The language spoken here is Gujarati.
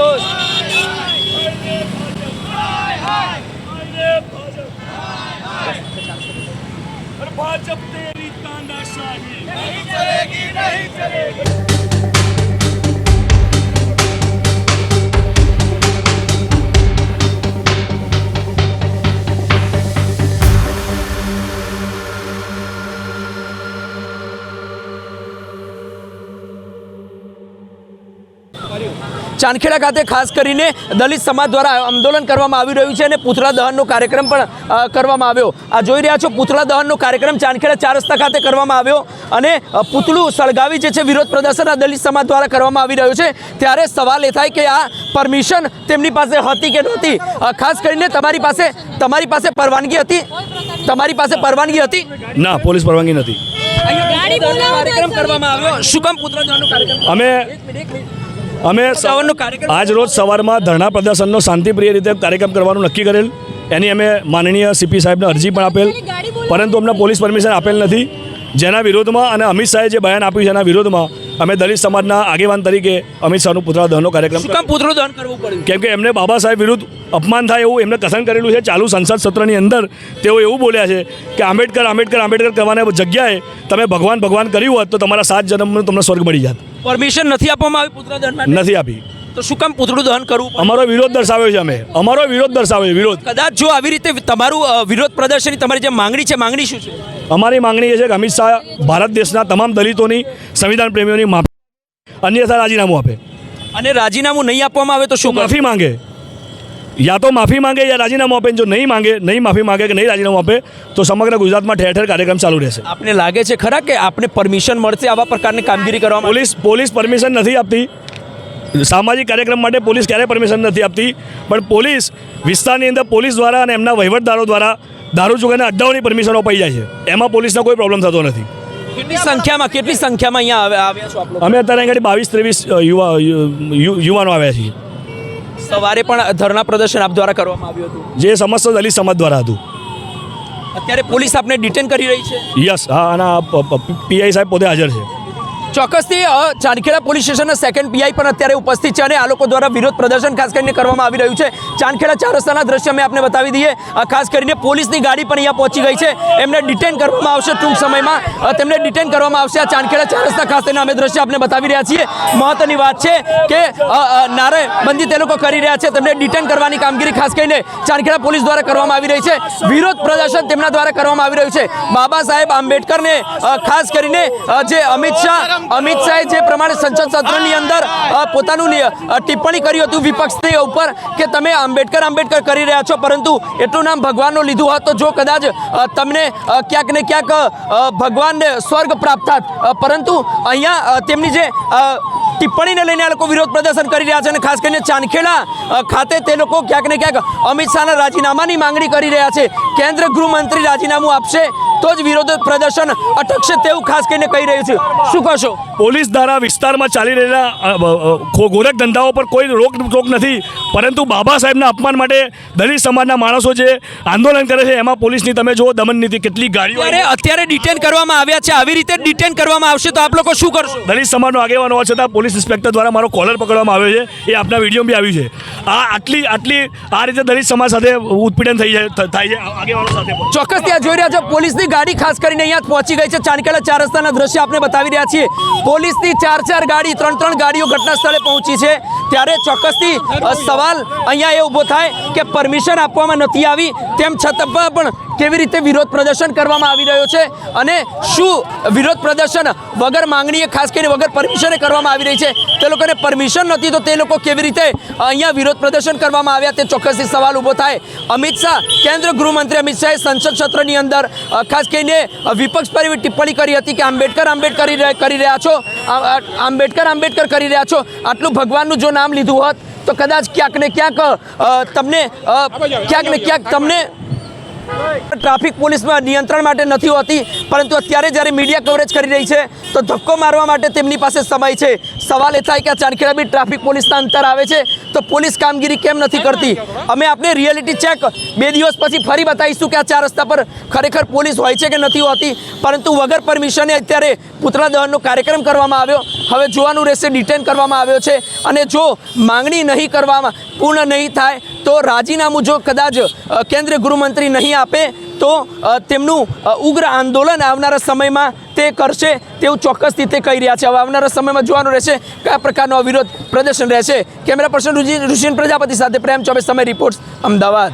દોસ્ત. ભાજપ તેરી તાનાશાહી નહીં ચલેગી નહીં ચાંદખેડા ખાતે ખાસ કરીને દલિત સમાજ દ્વારા આંદોલન કરવામાં આવી રહ્યું છે અને પૂતળા દહનનો કાર્યક્રમ પણ કરવામાં આવ્યો. આ જોઈ રહ્યા છો પૂતળા દહનનો કાર્યક્રમ ચાંદખેડા ચાર રસ્તા ખાતે કરવામાં આવ્યો અને પૂતળું સળગાવી જે છે વિરોધ પ્રદર્શન આ દલિત સમાજ દ્વારા કરવામાં આવી રહ્યું છે. ત્યારે સવાલ એ થાય કે આ પરમિશન તેમની પાસે હતી કે નહોતી? ખાસ કરીને તમારી પાસે તમારી પાસે પરવાનગી હતી? તમારી પાસે પરવાનગી હતી? ના પોલીસ પરવાનગી નથી. કાર્યક્રમ કરવામાં આવ્યો. શું કામ પૂતળા દહનનો કાર્યક્રમ? અમે અમે આજ રોજ સવારમાં ધરણા પ્રદર્શનનો શાંતિપ્રિય રીતે કાર્યક્રમ કરવાનું નક્કી કરેલ. એની અમે માનનીય સીપી સાહેબને અરજી પણ આપેલ. પરંતુ અમને પોલીસ પરમિશન આપેલ નથી. જેના વિરોધમાં અને અમિત શાહે જે બયાન આપ્યું છે એના વિરોધમાં અમે દલિત સમાજના આગેવાન તરીકે અમિત શાહનું પુતળા દહનનો કાર્યક્રમ કામ દહન કરવું પડ્યું? કેમ કે એમને બાબા સાહેબ વિરુદ્ધ અપમાન થાય એવું એમને કથન કરેલું છે. ચાલુ સંસદ સત્રની અંદર તેઓ એવું બોલ્યા છે કે આંબેડકર આંબેડકર આંબેડકર કરવાના જગ્યાએ તમે ભગવાન ભગવાન કર્યું હોત તો તમારા સાત જન્મનું તમને સ્વર્ગ મળી જાત. પરમિશન નથી આપવામાં આવી પૂતળા દહન નથી આપી. તો શું કામ પુતળું દહન કરવું અમારો વિરોધ દર્શાવ્યો છે અમે. અમારો વિરોધ દર્શાવ્યો વિરોધ. કદાચ જો આવી રીતે તમારું વિરોધ પ્રદર્શનની તમારી જે માંગણી છે માંગણી શું છે? અમારી માંગણી એ છે કે અમિત શાહ ભારત દેશના તમામ દલિતોની સંવિધાન પ્રેમીઓની માફી અન્યથા રાજીનામું આપે. અને રાજીનામું નહીં આપવામાં આવે તો શું માફી માંગે. યા તો માફી માંગે યા રાજીનામું આપે જો નહીં માંગે નહીં માફી માંગે કે નહીં રાજીનામું આપે તો સમગ્ર ગુજરાતમાં ઠેર ઠેર કાર્યક્રમ ચાલુ રહેશે આપને લાગે છે ખરા કે આપને પરમિશન મળશે આવા પ્રકારની કામગીરી કરવા પોલીસ પોલીસ પરમિશન નથી આપતી. સામાજિક કાર્યક્રમ માટે પોલીસ ક્યારેય પરમિશન નથી આપતી. પણ પોલીસ વિસ્તારની અંદર પોલીસ દ્વારા અને એમના વહીવટદારો દ્વારા દારૂ જુગારના અડ્ડાઓની પરમિશનો અપાઈ જાય છે. એમાં પોલીસનો કોઈ પ્રોબ્લેમ થતો નથી. કેટલી સંખ્યામાં કેટલી સંખ્યામાં અહીંયા આવ્યા છો અમે અત્યારે આગળ બાવીસ ત્રેવીસ યુવા યુવાનો આવ્યા છીએ. સવારે પણ ધરણા પ્રદર્શન આપ દ્વારા કરવામાં આવ્યું હતું? જે સમસ્ત દલિત સમાજ દ્વારા હતું. અત્યારે પોલીસ આપને ડિટેન કરી રહી છે? યસ હા આના પીઆઈ સાહેબ પોતે હાજર છે. ચોક્કસથી ચાંદખેડા પોલીસ સ્ટેશનના સેકન્ડ પીઆઈ પણ અત્યારે ઉપસ્થિત છે અને આ લોકો દ્વારા વિરોધ પ્રદર્શન ખાસ કરીને કરવામાં આવી રહ્યું છે. ચાંદખેડા ચાર રસ્તાના દ્રશ્ય મેં આપને બતાવી દઈએ. ખાસ કરીને પોલીસની ગાડી પણ અહીંયા પહોંચી ગઈ છે. એમને ડિટેન કરવામાં આવશે ટૂંક સમયમાં. તેમને ડિટેન કરવામાં આવશે. આ ચાંદખેડા ચાર રસ્તા ખાસ કરીને અમે દ્રશ્ય આપને બતાવી રહ્યા છીએ. મહત્વની વાત છે કે નારેબંધી તે લોકો કરી રહ્યા છે. તેમને ડિટેન કરવાની કામગીરી ખાસ કરીને ચાંદખેડા પોલીસ દ્વારા કરવામાં આવી રહી છે. વિરોધ પ્રદર્શન તેમના દ્વારા કરવામાં આવી રહ્યું છે. બાબા સાહેબ આંબેડકરને ખાસ કરીને જે અમિત શાહ અમિત શાહે જે પ્રમાણે સંસદ સત્રની અંદર પોતાનું ટિપ્પણી કર્યું હતું વિપક્ષની ઉપર કે તમે આંબેડકર આંબેડકર કરી રહ્યા છો, પરંતુ એટલું નામ ભગવાનનું લીધું હોત તો જો કદાચ તમને ક્યાંક ને ક્યાંક ભગવાનને સ્વર્ગ પ્રાપ્ત થાત. પરંતુ અહીંયા તેમની જે ટિપ્પણીને લઈને આ લોકો વિરોધ પ્રદર્શન કરી રહ્યા છે અને ખાસ કરીને ચાંદખેડા ખાતે તે લોકો ક્યાંક ને ક્યાંક અમિત શાહના રાજીનામાની માંગણી કરી રહ્યા છે. કેન્દ્ર ગૃહમંત્રી રાજીનામું આપશે તો જ વિરોધ પ્રદર્શન અટકશે તેવું ખાસ કરીને કહી રહ્યું છે. શું કહેશો? પોલીસ દ્વારા વિસ્તારમાં ચાલી રહેલા ગોરખ ધંધાઓ પર કોઈ રોક ટોક નથી. પરંતુ બાબા સાહેબના અપમાન માટે દલિત સમાજના માણસો જે આંદોલન કરે છે એમાં પોલીસની તમે જુઓ દમન નીતિ કેટલી ગાડીઓ અત્યારે ડિટેન કરવામાં આવ્યા છે. આવી રીતે ડિટેન કરવામાં આવશે તો આપ લોકો શું કરશો? દલિત સમાજનો આગેવાનો હોવા છતાં પોલીસ ઇન્સ્પેક્ટર દ્વારા મારો કોલર પકડવામાં આવ્યો છે. એ આપના વીડિયો બી આવ્યું છે. આ આટલી આટલી આ રીતે દલિત સમાજ સાથે ઉત્પીડન થઈ જાય થાય છે આગેવાનો સાથે ચોક્કસ ત્યાં જોઈ રહ્યા છો પોલીસની ગાડી ખાસ કરીને અહીંયા પહોંચી ગઈ છે. ચાંદકેલા ચાર રસ્તાના દ્રશ્ય આપણે બતાવી રહ્યા છીએ. પોલીસની ચાર ચાર ગાડી ત્રણ ત્રણ ગાડીઓ ઘટના પહોંચી છે. ત્યારે ચોક્કસથી સવાલ અહીંયા એ ઊભો થાય કે પરમિશન આપવામાં નથી આવી. તેમ છતાં પણ કેવી રીતે વિરોધ પ્રદર્શન કરવામાં આવી રહ્યો છે અને શું વિરોધ પ્રદર્શન વગર માંગણીએ ખાસ કરીને વગર પરમિશને કરવામાં આવી રહી છે? તે લોકોને પરમિશન નથી તો તે લોકો કેવી રીતે અહીંયા વિરોધ પ્રદર્શન કરવામાં આવ્યા? તે ચોક્કસથી સવાલ ઊભો થાય. અમિત શાહ કેન્દ્ર ગૃહમંત્રી અમિત શાહે સંસદ સત્રની અંદર અ, ખાસ કરીને વિપક્ષ પર એવી ટિપ્પણી કરી હતી કે આંબેડકર આંબેડકર કરી રહ્યા- છો. આંબેડકર આંબેડકર કરી રહ્યા છો. આટલું ભગવાનનું જો નામ લીધું હોત, તો કદાચ ક્યાંક ને ક્યાંક તમને ક્યાંક ને ક્યાંક તમને ટ્રાફિક પોલીસમાં નિયંત્રણ માટે નથી હોતી, પરંતુ અત્યારે જ્યારે મીડિયા કવરેજ કરી રહી છે, તો ધક્કો મારવા માટે તેમની પાસે સમય છે. સવાલ એ થાય કે આ ચાણખેડા બી ટ્રાફિક પોલીસના અંતર આવે છે, તો પોલીસ કામગીરી કેમ નથી કરતી? અમે આપને રિયાલિટી ચેક બે દિવસ પછી ફરી બતાવીશું કે આ ચાર રસ્તા પર ખરેખર પોલીસ હોય છે કે નથી હોતી. પરંતુ વગર પરમિશને અત્યારે પુતળા દહનનો કાર્યક્રમ કરવામાં આવ્યો. હવે જોવાનું રહેશે ડિટેન કરવામાં આવ્યો છે. અને જો માંગણી નહીં કરવામાં, પૂર્ણ નહીં થાય, તો રાજીનામું જો કદાચ કેન્દ્રીય ગૃહમંત્રી નહીં આપે તો તેમનું ઉગ્ર આંદોલન આવનારા સમયમાં તે કરશે તેવું ચોક્કસથી તે કહી રહ્યા છે. હવે આવનારા સમયમાં જોવાનું રહેશે કયા પ્રકારનો અવિરોધ પ્રદર્શન રહેશે. કેમેરા પર્સન ઋષિ ઋષિન પ્રજાપતિ સાથે પ્રેમ ચોબે સમય રિપોર્ટ્સ, અમદાવાદ.